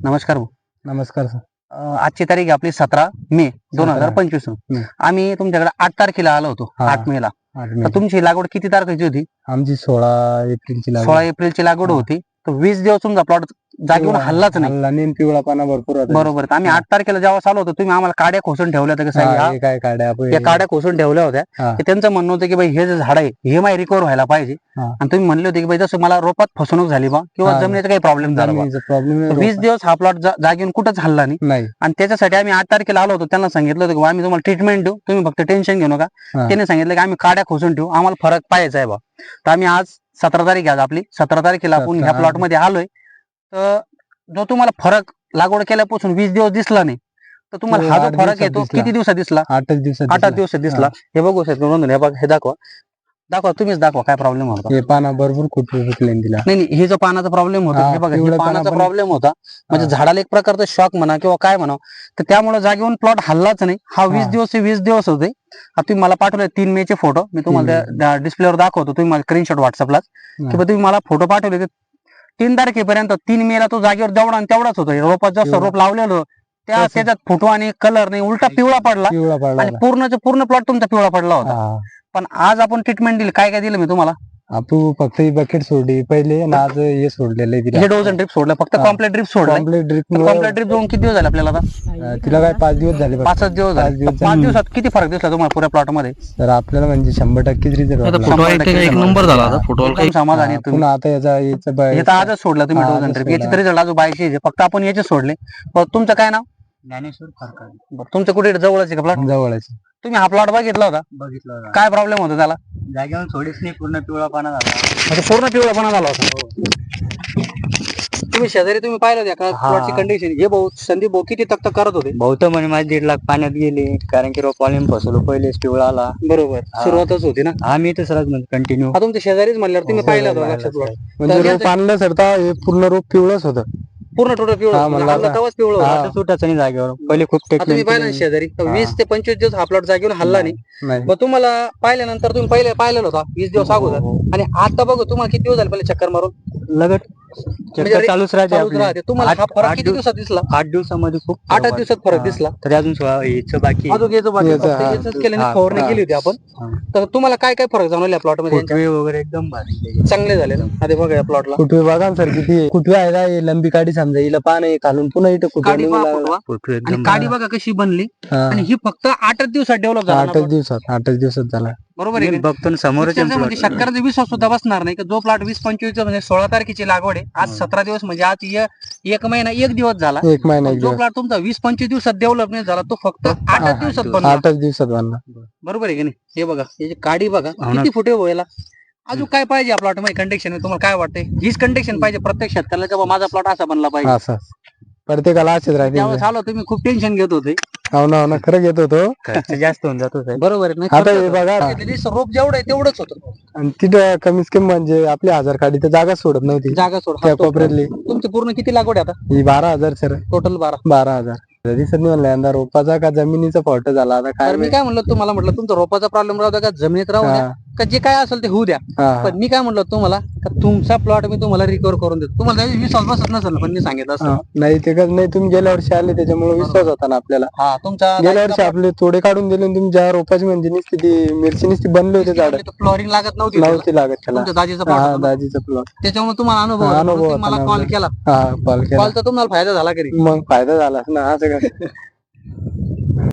नमस्कार भाऊ. नमस्कार सर अं, आजची तारीख आहे आपली सतरा मे दोन हजार. पंचवीस हम्म. आम्ही तुमच्याकडे आठ तारखेला आलो होतो हा. आठ मे ला आठ तर मे. तुमची लागवड किती तारखेची होती आमची सोळा एप्रिलची लागवड. सोळा एप्रिलची लागवड हा. होती तर वीस दिवस तुमचा प्लॉट जागेवर हल्लाच नाही. हल्ला पिवळा पाना भरपूर होता बरोबर. तर आम्ही. आठ तारखेला जेव्हा चालू होतो तुम्ही आम्हाला काड्या खोसून ठेवल्या होत्या की हा, साहेब, ह्या- काय काड्या आपण काड्या खोसून ठेवल्या होत्या. हा. की त्यांचं म्हणणं होतं की बाई हे जे झाड आहे हे माही रिकवर व्हायला पाहिजे. हा. आणि तुम्ही म्हणले होते की बाई जसं मला रोपात फसवणूक झाली बा किंवा हा. जमिनीचा काही प्रॉब्लेम झाला बा. प्रॉब्लेम तर वीस दिवस हा प्लॉट जागेऊन कुठंच हल्ला नाही. नाही. आणि त्याच्यासाठी आम्ही आठ तारखेला आलो होतो. त्यांना सांगितलं होतं की बा, आम्ही तुम्हाला ट्रीटमेंट देऊ. तुम्ही फक्त टेन्शन घेऊ नका. हा. त्याने सांगितलं की आम्ही काड्या खोसून ठेवू. आम्हाला फरक पाहायचा आहे बा. तर आम्ही आज सतरा तारीख आज आपली सतरा तारखेला आपण ह्या. प्लॉटमध्ये आलोय तर जो तुम्हाला फरक लागवड केल्यापासून वीस दिवस दिसला नाही तर तुम्हाला हा आठ जो फरक आहे तो. किती दिवसात दिसला आठच दिवसात आठ आठ. दिवसात दिसला हे बघू हे बघ हे दाखवा दाखवा तुम्हीच दाखवा काय प्रॉब्लेम होता हे पाना भरपूर कुठे दिला नाही नाही हे जो पानाचा प्रॉब्लेम होता हा, हे बघा हे पान पानाचा प्रॉब्लेम होता म्हणजे हा. झाडाला एक प्रकारचा शॉक म्हणा किंवा काय म्हणा तर त्यामुळे जागेवरून प्लॉट हल्लाच नाही हा वीस हा. दिवस वीस दिवस होते आता तुम्ही मला पाठवले तीन मे चे फोटो मी तुम्हाला डिस्प्लेवर दाखवतो तुम्ही मला स्क्रीनशॉट व्हॉट्सअपला हा. किंवा तुम्ही मला फोटो पाठवले ते तीन तारखेपर्यंत तीन मेला तो जागेवर जेवढा आणि तेवढाच होता रोपात जसं. रोप लावलेलं होतं, त्या तसं. त्याच्यात फोटो आणि कलर नाही उलटा पिवळा पडला पिवळा पडला आणि पूर्णच्या पूर्ण प्लॉट तुमचा पिवळा पडला होता हा. पण आज आपण ट्रीटमेंट दिली काय काय दिलं मी तुम्हाला? आपण फक्त ही बकेट सोडली. पहिले आणि आज हे सोडलेलं आहे तिला. हे डोजन ड्रिप सोडलं फक्त हा. कॉम्प्लेट ड्रिप सोडलं. कंप्लीट ड्रिप कॉम्प्लेट ड्रिप जाऊन किती दिवस झाले आपल्याला आता? तिला काय पाच दिवस झाले बघ. पाचच दिवस पाच झाले दिवस पाच झाले. दिवसात किती फरक दिसला तुम्हाला पुऱ्या प्लॉटमध्ये? तर आपल्याला म्हणजे शंभर टक्के रिझल्ट वाटला. फोटो एक नंबर झाला आता. फोटोला काही एकदम समाधानी आहे तुम्ही. पुन्हा आता याचा याचं ब- हे तर आजच सोडलं तुम्ही हा, डोजन आजच ड्रिप सोडलं. याचे तर अजून बायचे आहे. फक्त आपण याचे सोडले. पण तुमचं काय नाव? ज्ञानेश्वर फरकाने बरं, तुमचं कुठे? जवळच आहे का प्लॉट जवळच तुम्ही हा प्लॉट बघितला होता? बघितलं काय प्रॉब्लेम होता त्याला? जागेवर थोडीच नाही पूर्ण पिवळा पाना झाला. म्हणजे पूर्ण पिवळापणा झाला होता. तुम्ही शेजारी तुम्ही पाहिलं होत्या का हा. प्लॉटची कंडिशन हे भाऊ संदीप भाऊ किती तक्त करत होते? बहुत म्हणे माझे दीड लाख पाण्यात गेले कारण की रोपालीन फसवलो पहिलेच पिवळा आला. बरोबर. हा. सुरुवातच होती ना? आम्ही तसंच म्हणजे कंटिन्यू हा तुमच्या शेजारीच म्हणल्यावर तुम्ही हो, पाहिलं होतं लक्षात होतं. प्लॉट म्हणजे तर रोप आणलं सर हे पूर्ण रोप पिवळच होतं. पूर्ण टोटल पिवळं हा, होतं. म्हणलं आपलं आता- तेव्हाच पिवळं होतं. हा. आता सुटाच नाही जागेवर पहिले खूप आता तुम्ही पाहिलं ना शेजारी तर हा. वीस ते पंचवीस दिवस हा प्लॉट जागेवर हल्ला नाही नाही मग तुम्हाला पाहिल्यानंतर तुम्ही पहिले पाहिलेलं होता वीस दिवस अगोदर हो, हो. आणि आता बघू तुम्हाला किती दिवस झाले पहिले चक्कर मारून लगट म्हणजे चालूच राहते चालूच आपली. राहते तुम्हाला हा आठ- फरक आठ किती दिवस- दिवसात दिसला आठ दिवसामध्ये खूप आठ आठ दिवसात फरक. दिसला तरी अजून सोळा- याचं बाकी अजून याचं बाकी याचं, फक्त हा. याचंच केलं हा, फवारणी हा. केली होती आपण हा. तर तुम्हाला काय काय फरक जाणवले प्लॉटमध्ये? फुटवे वगैरे एकदम भारी चांगले झाले ना आता बघा या प्लॉटला कुठवे बघा ना सर किती कुठवे आहे ना हे लंबी काडी समजा हिला पान आहे घालून पुन्हा इथं कुठवे काडी पहा फुटवा. कुठवे आणि काडी बघा कशी बनली आणि ही फक्त आठच दिवसात डेव्हलप झाला ना आठच. दिवसात आठच दिवसात झाला बरोबर आहे? बघतो म्हणजे शेतकऱ्याचा विश्वास सुद्धा बसणार नाही. की जो प्लॉट वीस पंचवीस म्हणजे सोळा तारखेची लागवड आहे आज. सतरा दिवस म्हणजे आज य- एक महिना एक दिवस झाला. एक महिना जो प्लॉट तुमचा वीस पंचवीस दिवसात डेव्हलप नाही झाला तो फक्त आठच आठ दिवसात आठच दिवसात बनला. बरोबर आहे की नाही? हे बघा याची काडी बघा हो. किती फुटे व्हायला अजून काय पाहिजे प्लॉटमध्ये कंडिशन तुम्हाला काय वाटतंय? हीच कंडिशन पाहिजे प्रत्येक शेतकऱ्याला माझा प्लॉट असा बनला पाहिजे. असं. प्रत्येकाला असेच तुम्ही खूप टेन्शन घेत होते. हो ना हो ना. खरं घेत होतो जास्त होऊन जातो साहेब. बरोबर आहे. आता हे. बघा. रोप जेवढं आहे तेवढंच होतं. आणि तिथं कमीत कमी म्हणजे आपली हजार काडी तर जागा सोडत नव्हती. जागा सोड. त्या कोपऱ्यातली तुमची पूर्ण किती लागवड आहे आता? ही बारा हजार सर. टोटल बारा. बारा हजार. दिसत नाही म्हणलं यंदा रोपाचा का जमिनीचा फॉल्ट झाला. आता काय तर मी काय म्हणलं तुम्हाला म्हटलं तुमचा रोपाचा प्रॉब्लेम राहू द्या का? जमिनीत राहू द्या. का जे काय असेल ते होऊ द्या. हा, पण मी काय म्हणलं तुम्हाला का तुमचा प्लॉट मी तुम्हाला रिकवर करून देतो. तुम्हाला विश्वास बसत नसेल पण मी सांगितलं असं हा. नाही ते कसं नाही तुम्ही गेल्या वर्षी आले त्याच्यामुळे विश्वास होता ना आपल्याला. हा गेल्या वर्षी आपले तोडे काढून दिले आणि तुमच्या रोपाची म्हणजे नुसती ती मिरची नुसती बनली होते झाड. फ्लोरिंग लागत नव्हती त्याला. नव्हती लागत त्याला. तुमच्या दाजीचा हा प्लॉट दाजीचा प्लॉट त्याच्यामुळे तुम्हाला अनुभव हा, आला. अनुभव म्हणून तुम्ही होता मला ना कॉल. केला. हा कॉल. केला कॉलचा तुम्हाला फायदा झाला करी मग फायदा झाला ना असं कसं?